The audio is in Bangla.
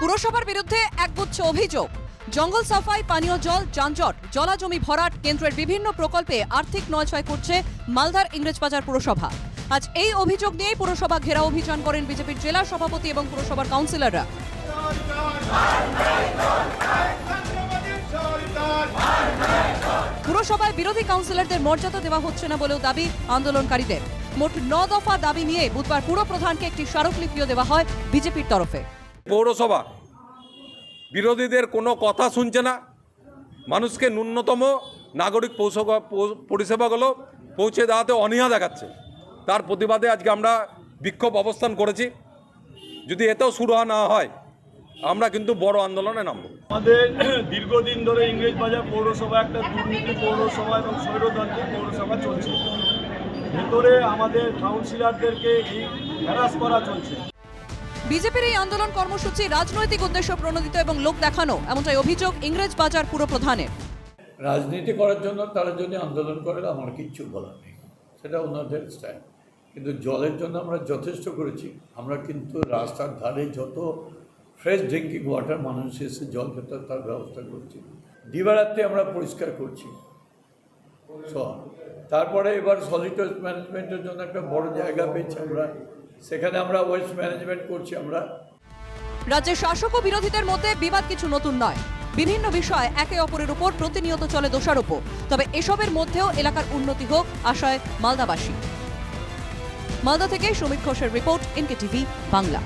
পুরসভার বিরুদ্ধে একগুচ্ছ অভিযোগ। জঙ্গল সাফাই, পানীয় জল, যানজট, জলাজমি ভরাট কেন্দ্রের বিভিন্ন প্রকল্পে আর্থিক নয়ছয় করছে মালদার ইংরেজবাজার পুরসভা। আজ এই অভিযোগ নিয়েই পুরসভা ঘেরা অভিযান করেন বিজেপির জেলা সভাপতি এবং পুরসভার কাউন্সিলররা। পুরসভায় বিরোধী কাউন্সিলরদের মর্যাদা দেওয়া হচ্ছে না বলেও দাবি আন্দোলনকারীদের। মোট ন দফা দাবি নিয়ে বুধবার পুর প্রধানকে একটি স্মারকলিপিও দেওয়া হয় বিজেপির তরফে। পৌরসভা। বিরোধীদের কোনো কথা শুনছে না। মানুষকে ন্যূনতম নাগরিক পরিষেবাগুলো পৌঁছে দেওয়াতে অনীহা দেখাচ্ছে। তার প্রতিবাদে আজকে আমরা বিক্ষোভ অবস্থান করেছি। যদি এতেও শুরু না হয়, আমরা কিন্তু বড় আন্দোলনে নামব। আমাদের দীর্ঘদিন ধরে ইংরেজ বাজার পৌরসভা একটা দুর্নীতি পৌরসভা এবং স্বৈরতান্ত্রিক পৌরসভা চলছে। ভেতরে আমাদের কাউন্সিলরদেরকে হ্যারাস করা চলছে। বিজেপির এই আন্দোলন কর্মসূচি রাজনৈতিক উদ্দেশ্য প্রণোদিত এবং লোক দেখানো, এমনটাই অভিযোগ ইংরেজ বাজার পুর প্রধানের। রাজনীতি করার জন্য তারা যদি আন্দোলন করে, আমার কিচ্ছু বলার নেই। সেটা ওনাদের স্টাইল কিন্তু জলের জন্য আমরা যথেষ্ট করেছি। আমরা কিন্তু রাস্তার ধারে যত ফ্রেশ ড্রিঙ্কিং ওয়াটার মানুষ এসে জল খেতে তার ব্যবস্থা করছি। দিবারাত্রি আমরা পরিষ্কার করছি। তারপরে এবার সলিড ম্যানেজমেন্টের জন্য একটা বড় জায়গা পেয়েছি আমরা। সেখানে আমরা ওয়েস্ট ম্যানেজমেন্ট করছি আমরা। রাজ্যের শাসক ও বিরোধীদের মধ্যে বিবাদ কিছু নতুন নয়। বিভিন্ন বিষয় একে অপরের উপর প্রতিনিয়ত চলে দোষারোপ তবে এসবের মধ্যেও এলাকার উন্নতি হোক আশায় মালদাবাসী। মালদা থেকে সমীর ঘোষের রিপোর্ট এনকে টিভি বাংলা।